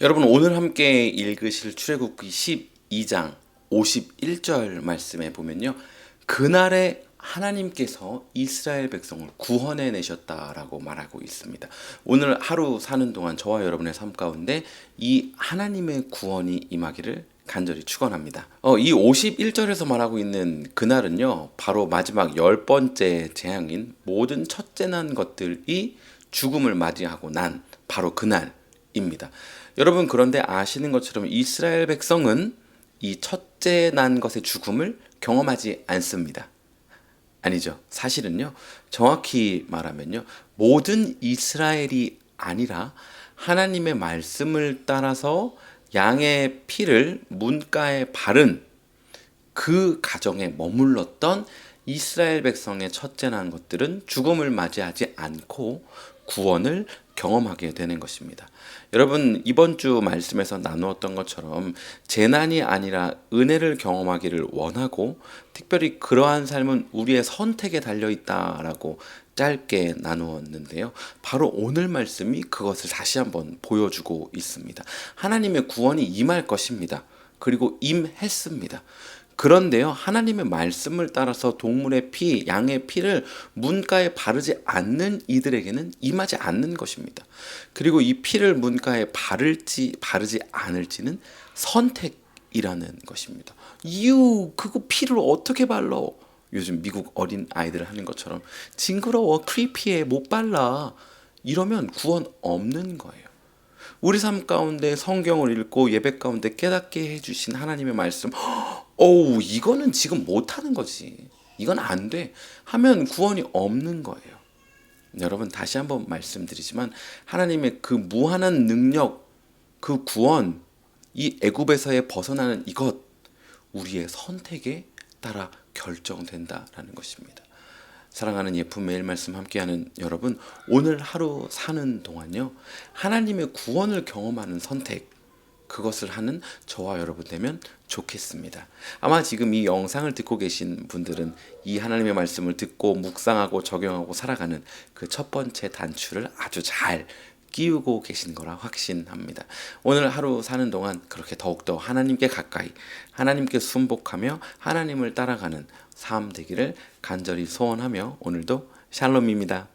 여러분 오늘 함께 읽으실 출애굽기 12장 51절 말씀에 보면요. 그날에 하나님께서 이스라엘 백성을 구원해 내셨다라고 말하고 있습니다. 오늘 하루 사는 동안 저와 여러분의 삶 가운데 이 하나님의 구원이 임하기를 간절히 축원합니다. 어, 이 51절에서 말하고 있는 그날은요. 바로 마지막 열 번째 재앙인 모든 첫째 난 것들이 죽음을 맞이하고 난 바로 그날 입니다. 여러분 그런데 아시는 것처럼 이스라엘 백성은 이 첫째 난 것의 죽음을 경험하지 않습니다. 아니죠. 사실은요. 정확히 말하면요. 모든 이스라엘이 아니라 하나님의 말씀을 따라서 양의 피를 문가에 바른 그 가정에 머물렀던 이스라엘 백성의 첫째 난 것들은 죽음을 맞이하지 않고 구원을 경험하게 되는 것입니다. 여러분 이번 주 말씀에서 나누었던 것처럼 재난이 아니라 은혜를 경험하기를 원하고 특별히 그러한 삶은 우리의 선택에 달려 있다라고 짧게 나누었는데요. 바로 오늘 말씀이 그것을 다시 한번 보여주고 있습니다. 하나님의 구원이 임할 것입니다. 그리고 임했습니다. 그런데요, 하나님의 말씀을 따라서 동물의 피, 양의 피를 문가에 바르지 않는 이들에게는 임하지 않는 것입니다. 그리고 이 피를 문가에 바를지 바르지 않을지는 선택이라는 것입니다. 이유 그거 피를 어떻게 발라? 요즘 미국 어린 아이들 하는 것처럼 징그러워, 크리피해, 못 발라. 이러면 구원 없는 거예요. 우리 삶 가운데 성경을 읽고 예배 가운데 깨닫게 해주신 하나님의 말씀, 어우, 이거는 지금 못하는 거지. 이건 안 돼. 하면 구원이 없는 거예요. 여러분, 다시 한번 말씀드리지만, 하나님의 그 무한한 능력, 그 구원, 이 애굽에서의 벗어나는 이것, 우리의 선택에 따라 결정된다라는 것입니다. 사랑하는 예품 매일 말씀 함께하는 여러분, 오늘 하루 사는 동안요, 하나님의 구원을 경험하는 선택, 그것을 하는 저와 여러분 되면 좋겠습니다. 아마 지금 이 영상을 듣고 계신 분들은 이 하나님의 말씀을 듣고 묵상하고 적용하고 살아가는 그 첫 번째 단추를 아주 잘 끼우고 계신 거라 확신합니다. 오늘 하루 사는 동안 그렇게 더욱더 하나님께 가까이, 하나님께 순복하며 하나님을 따라가는 삶 되기를 간절히 소원하며 오늘도 샬롬입니다.